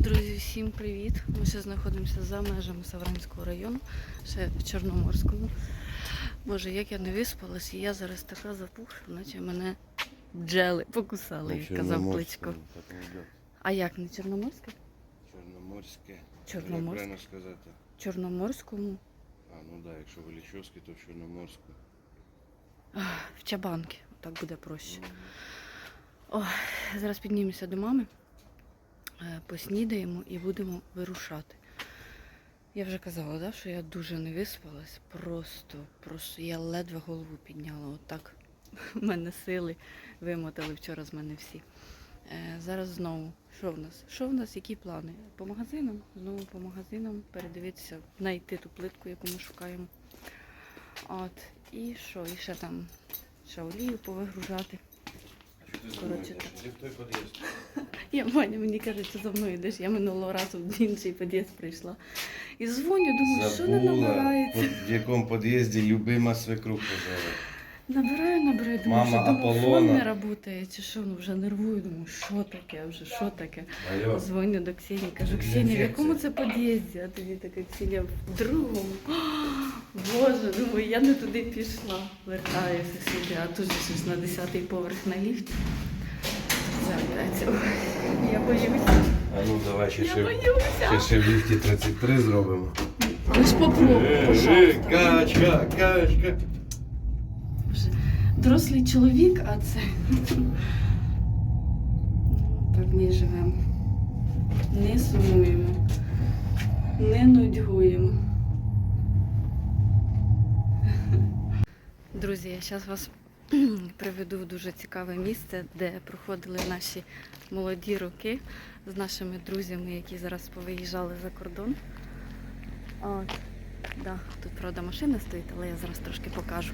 Друзі, всім привіт! Ми ще знаходимося за межами Савранського району, ще в Чорноморському. Боже, як я не виспалась, і я зараз така запухша, наче мене бджели покусали, як казав Кличко. А як не Чорноморське? Чорноморське. Чорноморське. Правильно сказати? Чорноморському А, ну так, да, якщо в то в Чорноморську. В Чабанки. Так буде проще. Ой, зараз піднімемося до мами, поснідаємо і будемо вирушати. Я вже казала, да, що я дуже не виспалась. Просто, просто я ледве голову підняла. Отак в мене сили вимотали вчора з мене всі. Е, зараз знову. Що в нас? Що в нас? Які плани? По магазинам? Знову по магазинам передивитися, знайти ту плитку, яку ми шукаємо. От. І що? І ще там ще олію повигружати. Коротше, так. Я Ваня мені каже, що за мною йдеш. Я минулого разу в інший під'їзд прийшла. І дзвоню, думаю, що не намагається. набирається. в якому під'їзді любима свекруха живе. Набираю, набираю, думаю, Мама що домофон Аполлона. не працює, чи що, ну вже нервую, думаю, що таке, вже що таке. Алло. Дзвоню до Ксені, кажу, Ксенія, в якому це під'їзді? А тоді така Ксенія в другому. Боже, думаю, я не туди пішла. Вертаюся сюди, а тут же щось на 10-й поверх на ліфті. Ой, Я боюся. А ну давай ще Я ще, боюся. ще, ще в ліфті 33 зробимо. Ж попробуй, Е, е. Качка, качка. Дорослий чоловік, а це. Так не живемо. Не сумуємо. Не нудьгуємо. Друзі, я зараз вас приведу в дуже цікаве місце, де проходили наші молоді роки з нашими друзями, які зараз повиїжджали за кордон. От. Да, тут, правда, машина стоїть, але я зараз трошки покажу.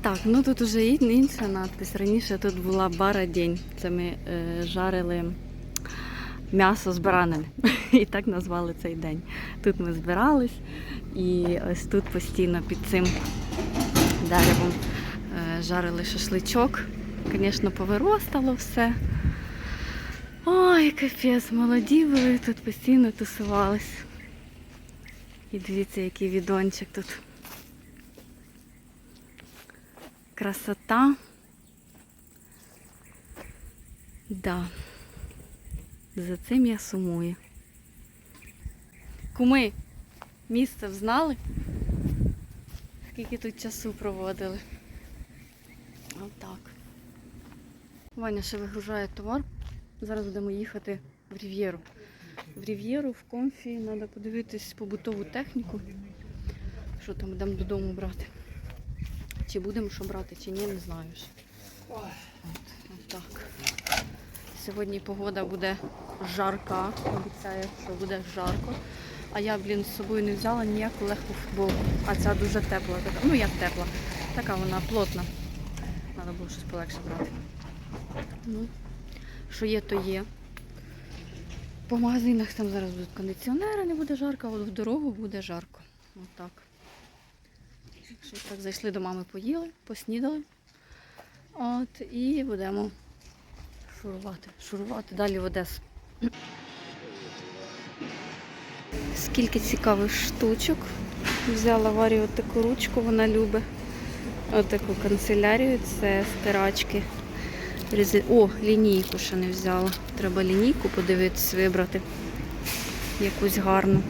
Так, ну тут уже інша надпись. Раніше тут була бара день. Це ми е, жарили м'ясо з баранами. І так назвали цей день. Тут ми збирались, і ось тут постійно під цим деревом е, жарили шашличок. Звісно, повиростало все. Ой, капець, молоді були, тут постійно тусувались. І дивіться, який відончик тут. Красота. Да. За цим я сумую. Куми, місце взнали? Скільки тут часу проводили? Отак. Ваня ще вигружає товар. Зараз будемо їхати в Рів'єру. В Рів'єру, в комфі, треба подивитись побутову техніку. Що там будемо додому брати. Чи будемо що брати, чи ні, не знаю. От, от так. Сьогодні погода буде жарка, обіцяє, що буде жарко. А я, блін, з собою не взяла ніяку легку футболку. А ця дуже тепла. Така. Ну як тепла. Така вона плотна. Треба було щось полегше брати. Ну, що є, то є. По магазинах там зараз будуть кондиціонери, не буде жарко, а от в дорогу буде жарко. Отак. Що так зайшли до мами, поїли, поснідали. От, і будемо шурувати. Шурувати далі в Одесу. Скільки цікавих штучок. Взяла Варі от таку ручку, вона любить. Отаку канцелярію, це стирачки. О, лінійку ще не взяла. Треба лінійку подивитись, вибрати якусь гарну.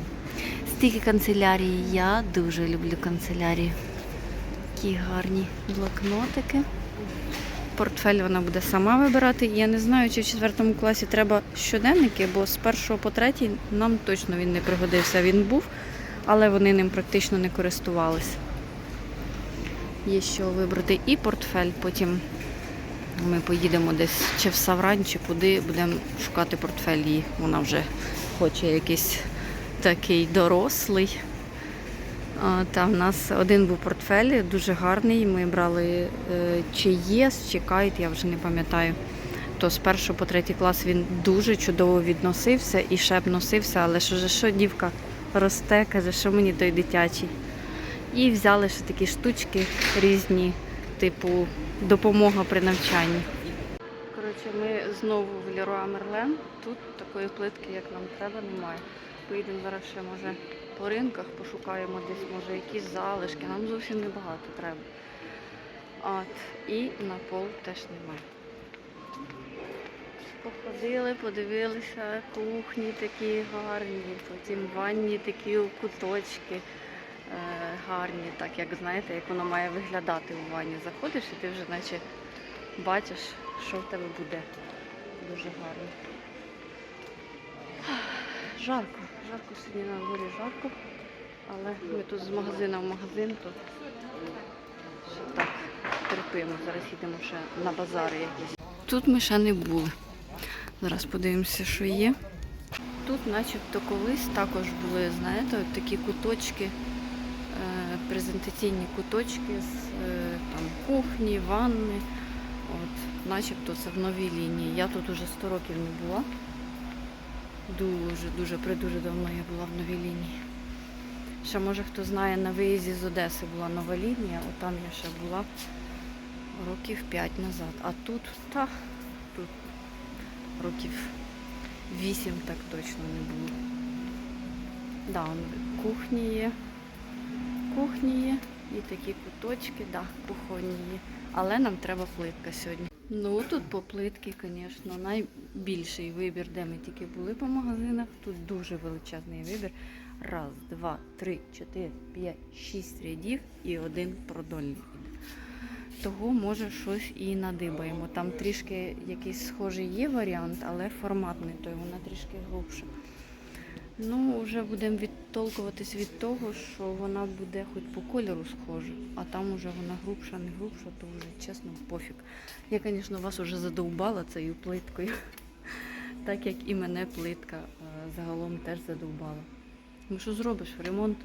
Стільки канцелярії. Я дуже люблю канцелярію. Такі гарні блокнотики. Портфель вона буде сама вибирати. Я не знаю, чи в 4 класі треба щоденники, бо з першого по третій нам точно він не пригодився. Він був, але вони ним практично не користувалися. Є що вибрати і портфель. Потім ми поїдемо десь чи в Саврань, чи куди будемо шукати портфель. її. Вона вже хоче якийсь такий дорослий. Та в нас один був портфель, дуже гарний. Ми брали е, чи ЄС, чи кайт, я вже не пам'ятаю. То з першого по третій клас він дуже чудово відносився і ще б носився, але що що дівка росте, каже, що мені той дитячий. І взяли ще такі штучки різні, типу допомога при навчанні. Коротше, ми знову в Леруа Мерлен. Тут такої плитки, як нам треба, немає. Поїдемо зараз ще, може, по ринках, пошукаємо десь, може, якісь залишки. Нам зовсім небагато треба. От. І на пол теж немає. Походили, подивилися, кухні такі гарні, потім ванні такі куточки е, гарні, так як знаєте, як воно має виглядати у ванні. Заходиш і ти вже наче бачиш, що в тебе буде. Дуже гарно. Жарко, жарко сьогодні на дворі жарко, але ми тут з магазину в магазин, то ще так терпимо. Зараз їдемо ще на базари якісь. Тут ми ще не були. Зараз подивимося, що є. Тут, начебто, колись також були, знаєте, такі куточки, е, презентаційні куточки з е, там, кухні, ванни. От, начебто це в новій лінії. Я тут уже 100 років не була. Дуже, дуже, придуже давно я була в новій лінії. Ще може хто знає, на виїзді з Одеси була нова лінія, от там я ще була років 5 назад. А тут, та, тут років 8 так точно не було. Да, кухні є. Кухні є і такі куточки, да, кухонні є. Але нам треба плитка сьогодні. Ну тут по плитки, звісно, найбільший вибір, де ми тільки були по магазинах. Тут дуже величезний вибір. Раз, два, три, чотири, п'ять, шість рядів і один продольний. Того може щось і надибаємо. Там трішки якийсь схожий є варіант, але форматний, той вона трішки глибша. Ну, вже будемо відтолкуватись від того, що вона буде хоч по кольору схожа, а там уже вона грубша, не грубша, то вже чесно пофіг. Я, звісно, вас вже задовбала цією плиткою, так як і мене плитка е, загалом теж задовбала. Ну що зробиш? Ремонт.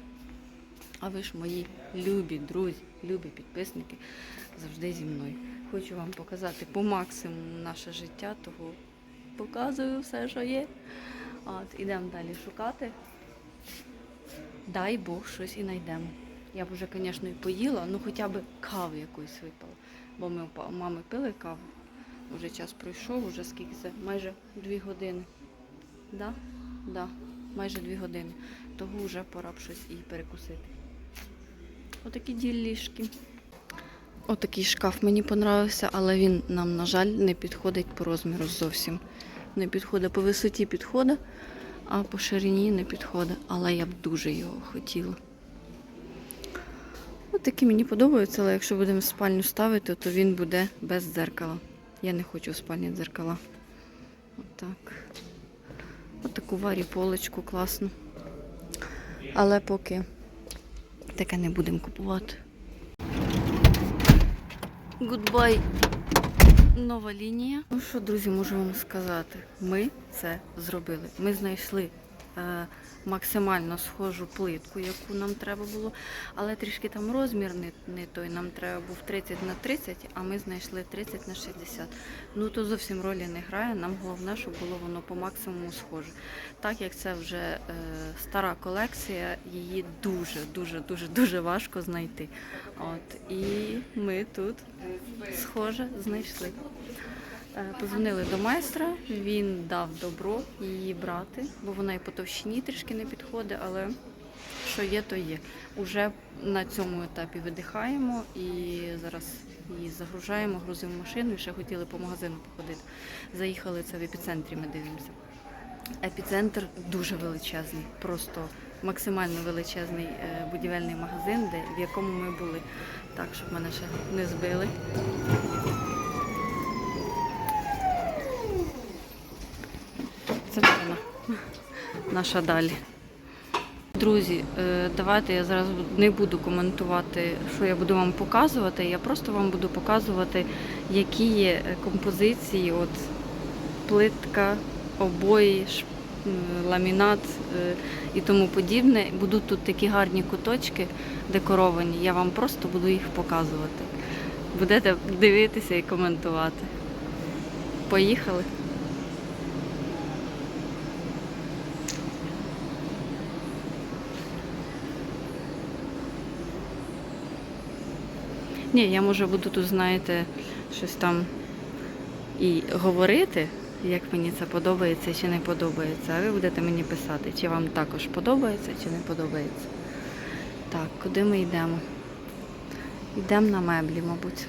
А ви ж мої любі друзі, любі підписники завжди зі мною. Хочу вам показати по максимуму наше життя, того показую все, що є. От, ідемо далі шукати. Дай Бог щось і знайдемо. Я б вже, звісно, і поїла, ну хоча б кави якоїсь випала. Бо ми у мами пили каву. Уже час пройшов, уже скільки це? Майже дві години. Да? Да, майже дві години. Того вже пора б щось і перекусити. Отакі ділішки. Отакий шкаф мені понравився, але він нам, на жаль, не підходить по розміру зовсім. Не підходить по висоті підходить, а по ширині не підходить. Але я б дуже його хотіла. Отакі мені подобаються, але якщо будемо спальню ставити, то він буде без дзеркала. Я не хочу в спальні дзеркала. Отак. Отаку варі полочку класну. Але поки таке не будемо купувати. Гудбай. Нова лінія. Ну що, друзі, можу вам сказати? Ми це зробили. Ми знайшли максимально схожу плитку, яку нам треба було, але трішки там розмір не, не той. Нам треба був 30 на 30, а ми знайшли 30 на 60. Ну то зовсім ролі не грає. Нам головне, щоб було воно по максимуму схоже. Так як це вже е, стара колекція, її дуже, дуже, дуже, дуже важко знайти. От і ми тут схоже знайшли. Е, Позвонили до майстра, він дав добро її брати, бо вона і по товщині трішки не підходить, але що є, то є. Уже на цьому етапі видихаємо і зараз її загружаємо, грузимо машину і ще хотіли по магазину походити. Заїхали це в епіцентрі, ми дивимося. Епіцентр дуже величезний, просто максимально величезний е, будівельний магазин, де, в якому ми були. Так, щоб мене ще не збили. Це Марина. Наша далі. Друзі, е, давайте я зараз не буду коментувати, що я буду вам показувати. Я просто вам буду показувати, які є е, композиції, от плитка, обої, ламінат е, і тому подібне. Будуть тут такі гарні куточки декоровані. Я вам просто буду їх показувати. Будете дивитися і коментувати. Поїхали. Ні, я може буду тут, знаєте, щось там і говорити, як мені це подобається чи не подобається. А ви будете мені писати, чи вам також подобається, чи не подобається. Так, куди ми йдемо? Йдемо на меблі, мабуть.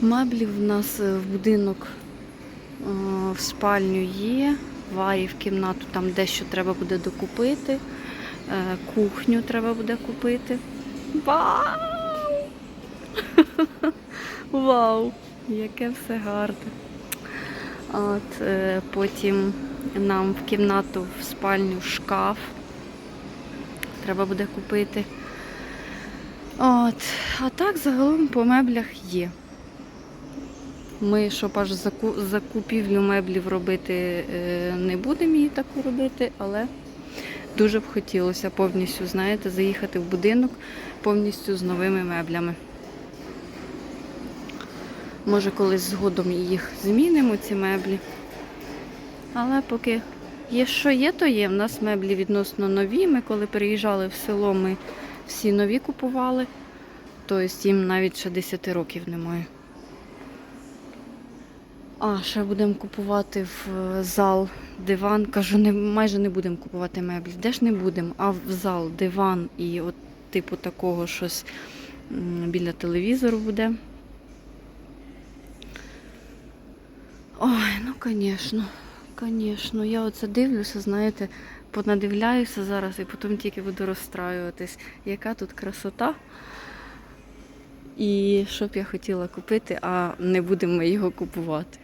Меблі в нас е, в будинок е, в спальню є, варі в кімнату там дещо треба буде докупити, кухню треба буде купити. Вау! Вау! Яке все гарне. От, е, потім нам в кімнату в спальню шкаф треба буде купити. От, а так загалом по меблях є. Ми, щоб аж заку- закупівлю меблів робити, е, не будемо її таку робити, але дуже б хотілося повністю, знаєте, заїхати в будинок повністю з новими меблями. Може, колись згодом їх змінимо, ці меблі. Але поки є що є, то є. У нас меблі відносно нові. Ми коли переїжджали в село, ми всі нові купували. Тобто їм навіть ще 10 років немає. А, ще будемо купувати в е, зал диван. Кажу, не, майже не будемо купувати меблі. Де ж не будемо, а в зал диван і от типу такого щось біля телевізору буде. Ой, ну звісно, звісно. Я оце дивлюся, знаєте, понадивляюся зараз і потім тільки буду розстраюватись, яка тут красота. І що б я хотіла купити, а не будемо ми його купувати.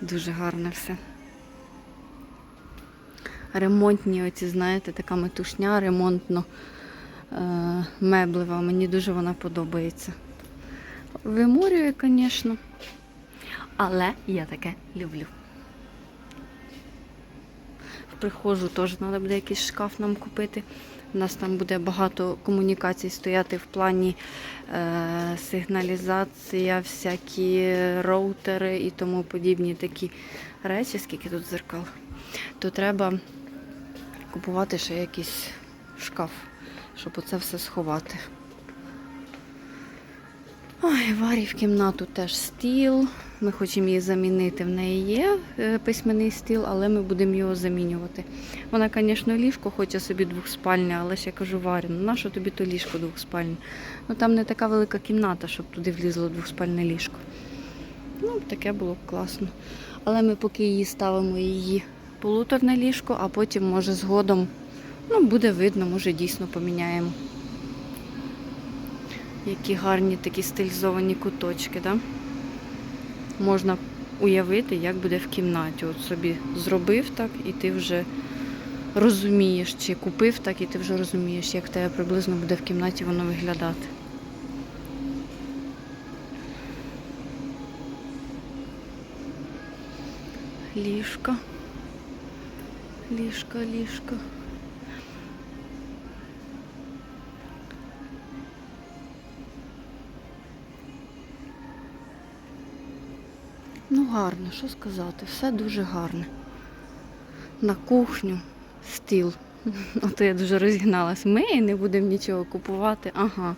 Дуже гарне все. Ремонтні оці, знаєте, така метушня ремонтно е, меблева. Мені дуже вона подобається. Виморює, звісно. Але я таке люблю. Приходжу, теж треба буде якийсь шкаф нам купити. У нас там буде багато комунікацій стояти в плані е, сигналізація, всякі роутери і тому подібні такі речі, скільки тут зеркал, то треба купувати ще якийсь шкаф, щоб оце все сховати. Ой, Варі в кімнату теж стіл. Ми хочемо її замінити. В неї є е, письменний стіл, але ми будемо його замінювати. Вона, звісно, ліжко хоче собі двохспальне, але ж я кажу, Варі, ну нащо тобі то ліжко двохспальне? Ну там не така велика кімната, щоб туди влізло двохспальне ліжко. Ну, таке було б класно. Але ми поки її ставимо її полуторне ліжко, а потім, може, згодом, ну, буде видно, може дійсно поміняємо. Які гарні такі стилізовані куточки, да? Можна уявити, як буде в кімнаті. От собі зробив так, і ти вже розумієш, чи купив так, і ти вже розумієш, як тебе приблизно буде в кімнаті воно виглядати. Ліжко. Ліжко, ліжко. Гарно, що сказати, все дуже гарне. На кухню стіл. Ото я дуже розігналась. Ми не будемо нічого купувати. Ага.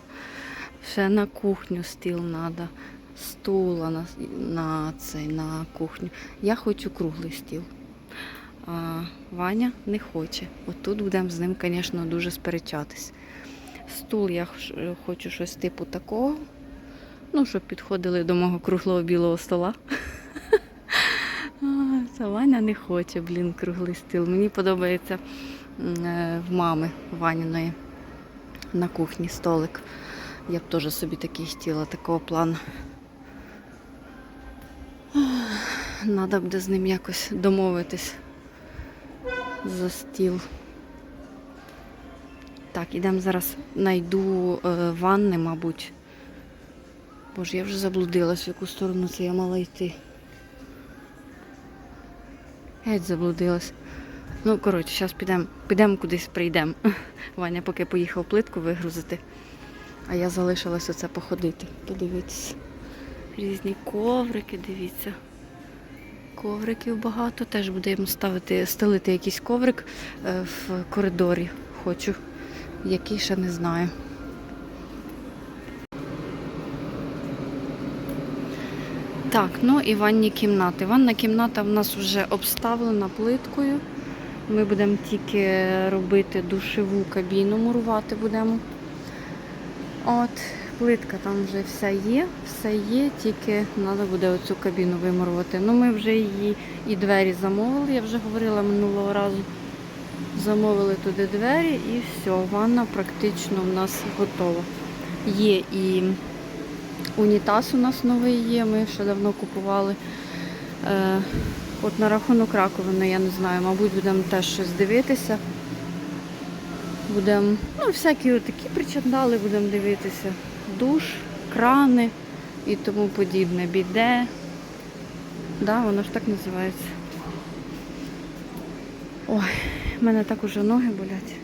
Ще на кухню стіл треба. Стула на, на цей, на кухню. Я хочу круглий стіл. А Ваня не хоче. От тут будемо з ним, звісно, дуже сперечатись. Стул я хочу щось типу такого. Ну, щоб підходили до мого круглого білого стола. А, Ваня не хоче, блін, круглий стіл. Мені подобається е, в мами Ваніної на кухні столик. Я б теж собі такий хотіла, такого плану. Треба буде з ним якось домовитись за стіл. Так, ідемо зараз знайду е, ванни, мабуть. Боже, я вже заблудилась, в яку сторону це я мала йти. Геть заблудилась. Ну, коротше, зараз підемо підем кудись прийдемо. Ваня поки поїхав плитку вигрузити, а я залишилась оце походити. Подивитися. Різні коврики, дивіться. Ковриків багато. Теж будемо ставити, стелити якийсь коврик е, в коридорі. Хочу. Який ще не знаю. Так, ну і ванні кімнати. Ванна кімната в нас вже обставлена плиткою. Ми будемо тільки робити душеву кабіну, мурувати будемо. От, плитка там вже вся є, все є, тільки треба буде оцю кабіну вимурувати. Ну, ми вже її і двері замовили, я вже говорила минулого разу. Замовили туди двері і все, ванна практично в нас готова. Є і унітаз у нас новий є, ми ще давно купували. Е, от на рахунок раковини, я не знаю, мабуть, будемо теж щось дивитися. Будемо, ну, всякі такі причандали будемо дивитися. Душ, крани і тому подібне. Біде. Да, воно ж так називається. Ой, в мене так уже ноги болять.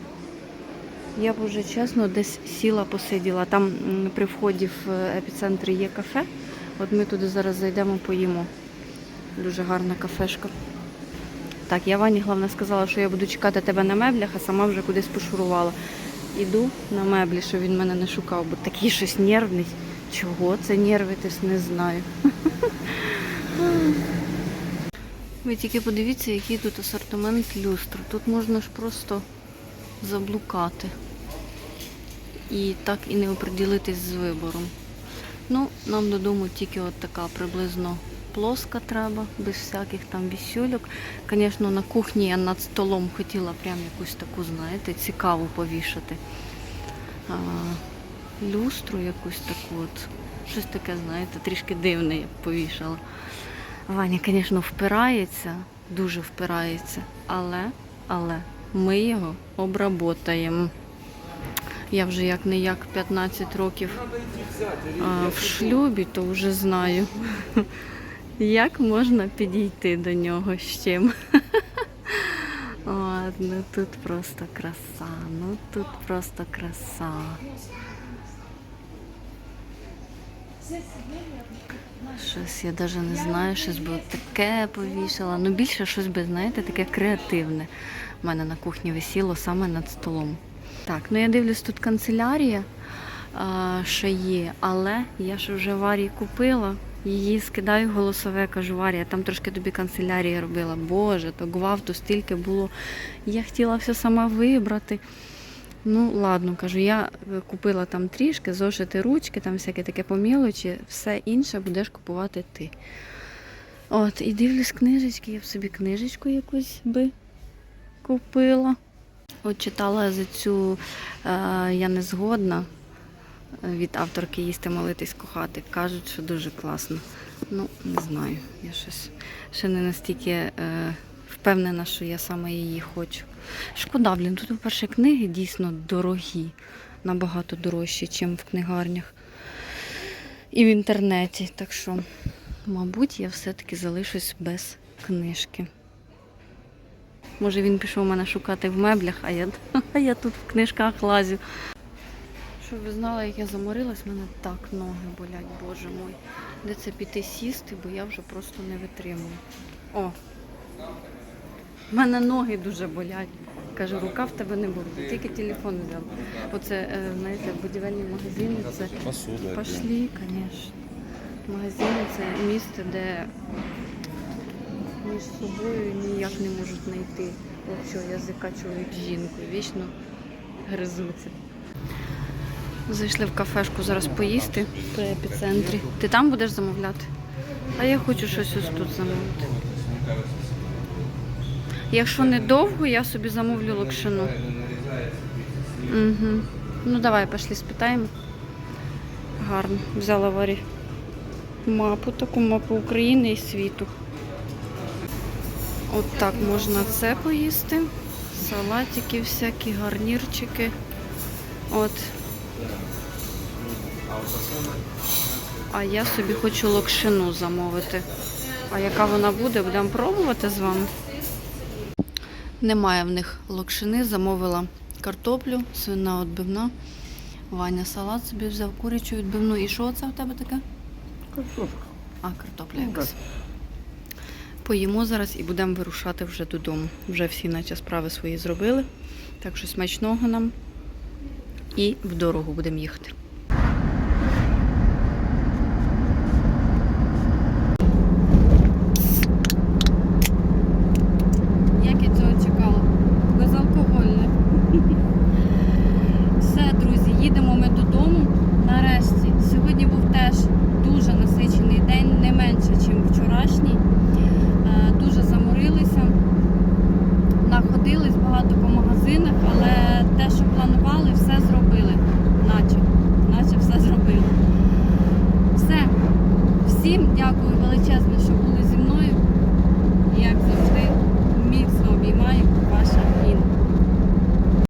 Я б уже чесно десь сіла, посиділа. Там при вході в е, епіцентр є кафе. От ми туди зараз зайдемо, поїмо. Дуже гарна кафешка. Так, я Вані, головне, сказала, що я буду чекати тебе на меблях, а сама вже кудись пошурувала. Іду на меблі, щоб він мене не шукав, бо такий щось нервний. Чого це нервитись, не знаю. Ви тільки подивіться, який тут асортимент люстр. Тут можна ж просто заблукати. І так і не оприділитись з вибором. Ну, нам додому тільки от така приблизно плоска треба, без всяких там вісюльок. Звісно, на кухні я над столом хотіла прям якусь таку, знаєте, цікаву повішати. А, люстру якусь таку от. Щось таке, знаєте, трішки дивне я повішала. Ваня, звісно, впирається, дуже впирається, але, але ми його обработаємо. Я вже як не як 15 років а, в шлюбі, то вже знаю, як можна підійти до нього з чим. От, ну тут просто краса, ну тут просто краса. Щось я навіть не знаю, щось би таке повішала. Ну більше щось би, знаєте, таке креативне. У мене на кухні висіло саме над столом. Так, ну я дивлюсь, тут канцелярія а, ще є, але я ж вже Варі купила. Її скидаю голосове, кажу, Варя, я там трошки тобі канцелярії робила. Боже, то гвалту стільки було. Я хотіла все сама вибрати. Ну, ладно, кажу, я купила там трішки, зошити ручки, там всяке таке по мілочі, все інше будеш купувати ти. От, і дивлюсь книжечки, я б собі книжечку якусь би купила. От читала за цю е, Я не згодна від авторки їсти, молитись, кохати. Кажуть, що дуже класно. Ну, не знаю. Я щось ще не настільки е, впевнена, що я саме її хочу. Шкода, блін, тут, по-перше, книги дійсно дорогі, набагато дорожчі, ніж в книгарнях і в інтернеті. Так що, мабуть, я все-таки залишусь без книжки. Може він пішов мене шукати в меблях, а я, а я тут в книжках лазю. Щоб ви знали, як я заморилась, в мене так ноги болять, боже мой. Де це піти сісти, бо я вже просто не витримую. О! В мене ноги дуже болять. Кажу, рука в тебе не болить, тільки телефон взяв. Оце, е, знаєте, будівельні магазини, це Посуда. Пошли, звісно. Магазини це місце, де між собою ніяк не можуть знайти общого язика чоловік з. Вічно гризуться. Зайшли в кафешку зараз поїсти при епіцентрі. Ти там будеш замовляти? А я хочу щось ось тут замовити. Якщо не довго, я собі замовлю локшину. Угу. Ну давай, пішли спитаємо. Гарно. Взяла варі мапу, таку мапу України і світу. От так можна це поїсти. Салатики всякі, гарнірчики. От. А я собі хочу локшину замовити. А яка вона буде, будемо пробувати з вами. Немає в них локшини, замовила картоплю, свина відбивна. Ваня салат собі взяв курячу відбивну. І що це в тебе таке? Картошка. А, картопля якась. Поїмо зараз і будемо вирушати вже додому. Вже всі наче справи свої зробили. Так що смачного нам. І в дорогу будемо їхати.